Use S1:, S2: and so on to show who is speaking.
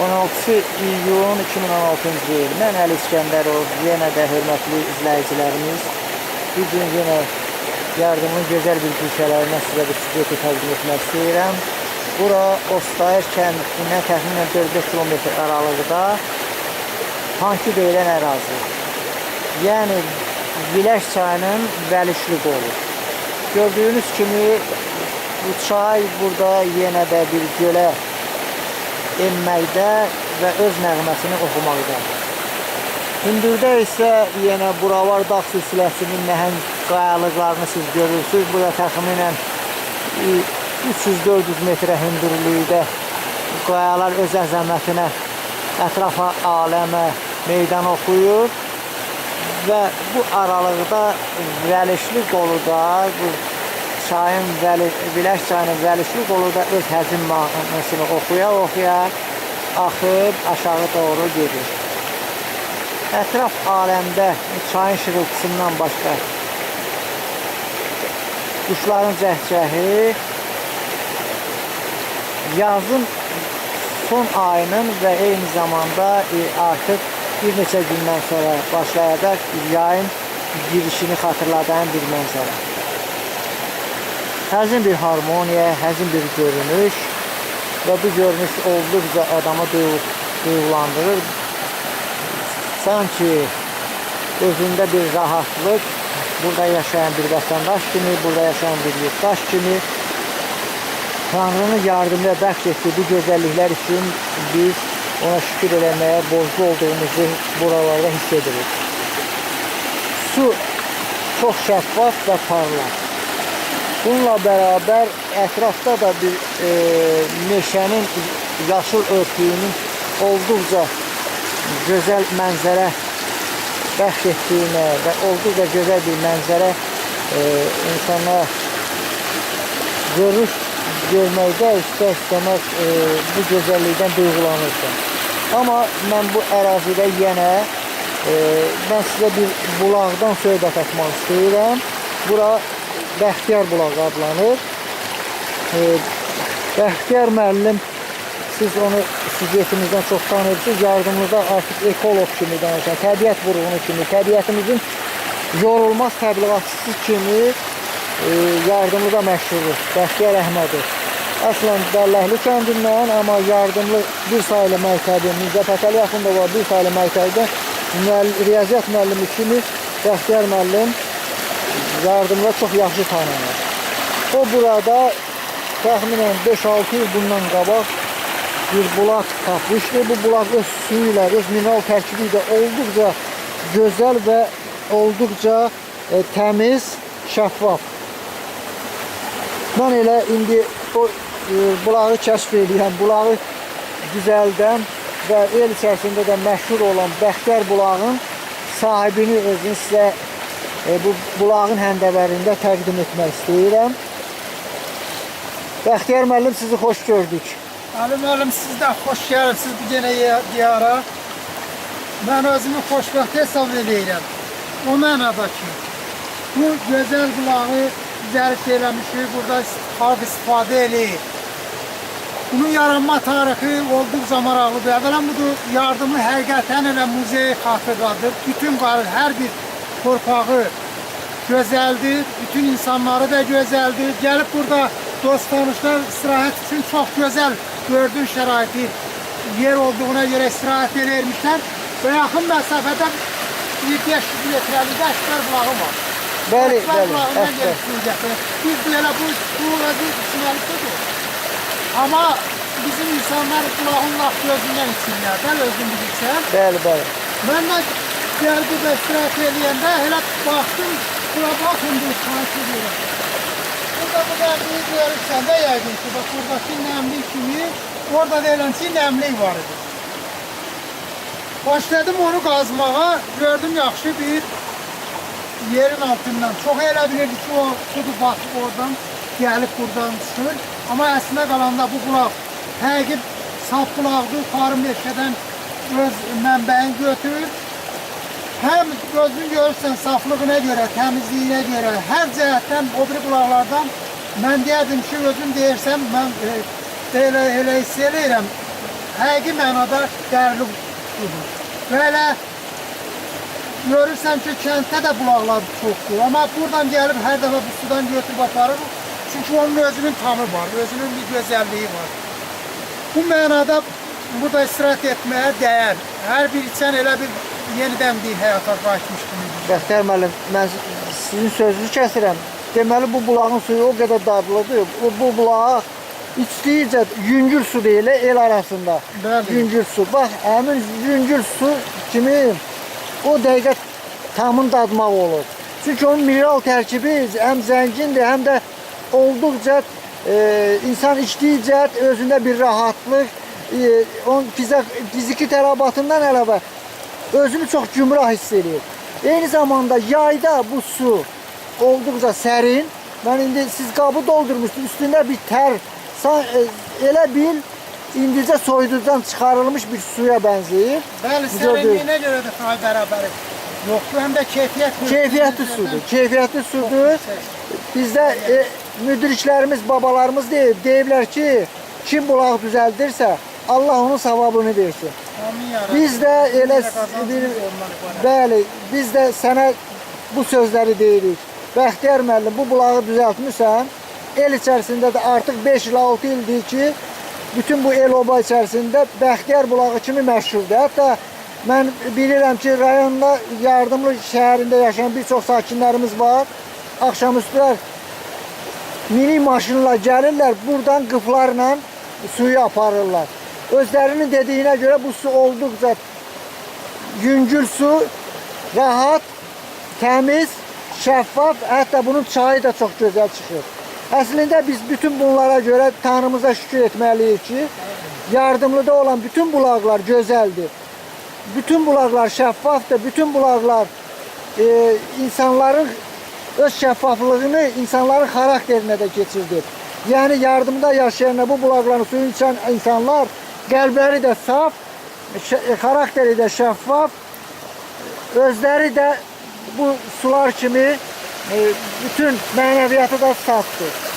S1: 16 iyun 2016-cı il. Mən Əli İskəndərov. Yenə də hörmətli izləyicilərimiz. Bu gün yenə yardımın gözəl bir gülşələrindən sizə bir süjeti təqdim etmək istəyirəm. Bura Ostayır kəndindən təxminən 4-5 kilometr aralıqda Panki deyilən ərazi. Yəni Biləş çayının Vəlişli qolu. Gördüyünüz kimi bu çay burada yenə də bir gölə enməkdə və öz nəğməsini oxumaqda. Hündürdə isə yenə Buravar dağ silsiləsinin nəhəng qayalıqlarını siz görürsünüz. Burada təxminən e, 300-400 metrə hündürlükdə qayalar öz əzəmətinə ətrafa aləmə meydan oxuyur və bu aralıqda Vəlişli qoluda bu çayın Vəli, Biləş çayının Vəlişli qoluda öz həzin mahnısını oxuya-oxuya axıb aşağı doğru gedir. Ətraf aləmdə çayın şırıltısından başqa quşların cəhcəhi yazın son ayının və eyni zamanda e, artıq bir neçə gündən sonra başlayacaq yayın girişini xatırladan bir mənzərə. Həzin bir harmoniya, həzin bir görünüş və bu görünüş olduqca duyğu- duyğulandırır. Sanki özündə bir rahatlıq, burada yaşayan bir vətəndaş kimi, burada yaşayan bir yurttaş kimi Tanrının yardımıyla bəxş etdiyi bu gözəlliklər üçün biz ona şükür eləməyə borclu olduğumuzu buralarda hiss edirik. Su çox şəffaf və parlaq. Bununla beraber etrafta da bir e, meşənin yaşıl örtüyünün olduqca gözəl mənzərə bəxş etdiyinə və olduqca gözəl bir mənzərə e, insana görüş görməkdə istər-istəməz e, bu gözəllikdən duyğulanırsan. Amma mən bu ərazidə yenə e, mən sizə bir bulaqdan söhbət etmək istəyirəm. Bura Bəxtiyar bulağı adlanır. E, Bəxtiyar müəllim siz onu süjetimizdən çox tanıyırsınız. Yardımınızda artıq ekoloq kimi danışan, təbiət vurğunu kimi, təbiətimizin yorulmaz təbliğatçısı kimi e, yardımlı da məşhurdur. Bəxtiyar Əhmədov. Əslən Dəlləhli kəndindən, amma yardımlı bir saylı məktəbi, Mirzə Fətəli yaxında var bir saylı məktəbdə müəll- riyaziyyat müəllimi kimi Bəxtiyar müəllim yardımla çox yaxşı tanınır. O burada təxminən 5-6 il bundan qabaq bir bulaq tapmışdı. Bu bulaq öz suyu ilə, öz mineral tərkibi ilə olduqca gözəl və olduqca e, təmiz, şəffaf. Mən elə indi o e, bulağı kəşf edirəm. Bulağı düzəldən və el içərisində də məşhur olan Bəxtiyar bulağın sahibini özünü sizə e, bu bulağın həndəvərində təqdim etmək istəyirəm. Bəxtiyar müəllim sizi xoş gördük.
S2: Ali müəllim siz də xoş gəlibsiniz bu yenə ye- diyara. Mən özümü xoşbəxt hesab edirəm. O mənada ki, bu gözəl bulağı zərif eləmişik, burada xalq istifadə eləyir. Bunun yaranma tarixi olduqca maraqlıdır. Əvvələn budur, yardımı həqiqətən elə muzey xatırladır. Bütün qar- hər bir torpağı gözəldir, bütün insanları da gözəldir. Gəlib burada dost tanışlar istirahət üçün çox gözəl gördüyün şəraiti yer olduğuna görə istirahət eləyirmişlər və yaxın məsafədə 7-5 metrəlikdə Əşbər bulağı var.
S1: Bəli, bəli.
S2: gətirir. Biz belə bu, bu vəziyyət içməlikdir. Amma bizim insanlar bulağın laf gözündən içirlər. Bəli özün bilirsən.
S1: Bəli, bəli.
S2: Mən gəlib burada istirahət eləyəndə elə baxdım, bura baxın bu sanki deyirəm. Burada bu nəmliyi görürsən də yəqin ki, bax buradakı nəmlik kimi, orada deyilən ki, nəmlik var idi. Başladım onu qazmağa, gördüm yaxşı bir yerin altından. Çox elə bilirdi ki, o sudur batıb oradan, gəlib buradan çıxır. Amma əslində qalanda bu bulaq həqiqi saf bulaqdır, yuxarı meşədən öz mənbəyini götürür. Həm gözün görürsən saflığına görə, təmizliyinə görə, hər cəhətdən o biri bulaqlardan mən deyərdim ki, özüm deyirsəm, mən e, elə, elə hiss eləyirəm, həqiqi mənada dərli sudur. Belə görürsən ki, kənddə də bulaqlar çoxdur. Amma buradan gəlib hər dəfə bu sudan götürüb aparır. Çünki onun özünün tamı var, özünün bir gözəlliyi var. Bu mənada burada istirahət etməyə dəyər. Hər bir içən elə bir yenidən bir həyata qayıtmış kimi.
S1: Bəxtiyar müəllim, mən sizin sözünüzü kəsirəm. Deməli bu bulağın suyu o qədər dadlıdır. O bu bulaq içdikcə yüngül su deyil el arasında.
S2: Bəli.
S1: Yüngül su. Bax, həmin yüngül su kimi o dəqiqə tamın dadmaq olur. Çünki onun mineral tərkibi həm zəngindir, həm də olduqca e, insan içdikcə özündə bir rahatlıq, e, onun fizik, fiziki tələbatından əlavə özünü çox gümrah hiss edir. Eyni zamanda yayda bu su olduqca sərin. Mən indi siz qabı doldurmuşsunuz, üstündə bir tər, e, elə bil indicə soyuducudan çıxarılmış bir suya bənzəyir.
S2: Bəli, sərinliyinə görə də say bərabəri yoxdur, həm də keyfiyyət
S1: Keyfiyyətli sudur, keyfiyyətli sudur. Bizdə e, müdriklərimiz, babalarımız deyib, deyiblər ki, kim bulaq düzəldirsə, Allah onun savabını versin. Biz də
S2: qazancımız
S1: bir bəli, biz də sənə bu sözləri deyirik. Bəxtiyar müəllim, bu bulağı düzəltmisən. El içərisində də artıq 5 il 6 ildir ki, bütün bu el oba içərisində Bəxtiyar bulağı kimi məşhurdur. Hətta mən bilirəm ki, rayonda yardımlı şəhərində yaşayan bir çox sakinlərimiz var. Axşamüstülər mini maşınla gəlirlər, buradan qıflarla suyu aparırlar. Özlərinin dediyinə görə bu su olduqca yüngül su, rahat, təmiz, şəffaf, hətta bunun çayı da çox gözəl çıxır. Əslində biz bütün bunlara görə Tanrımıza şükür etməliyik ki, yardımlıda olan bütün bulaqlar gözəldir. Bütün bulaqlar şəffafdır, bütün bulaqlar e, insanların öz şəffaflığını insanların xarakterinə də keçirdir. Yəni yardımda yaşayan bu bulaqların suyunu içən insanlar qəlbləri də saf, xarakteri də şəffaf, özləri də bu sular kimi e, bütün mənəviyyatı da safdır.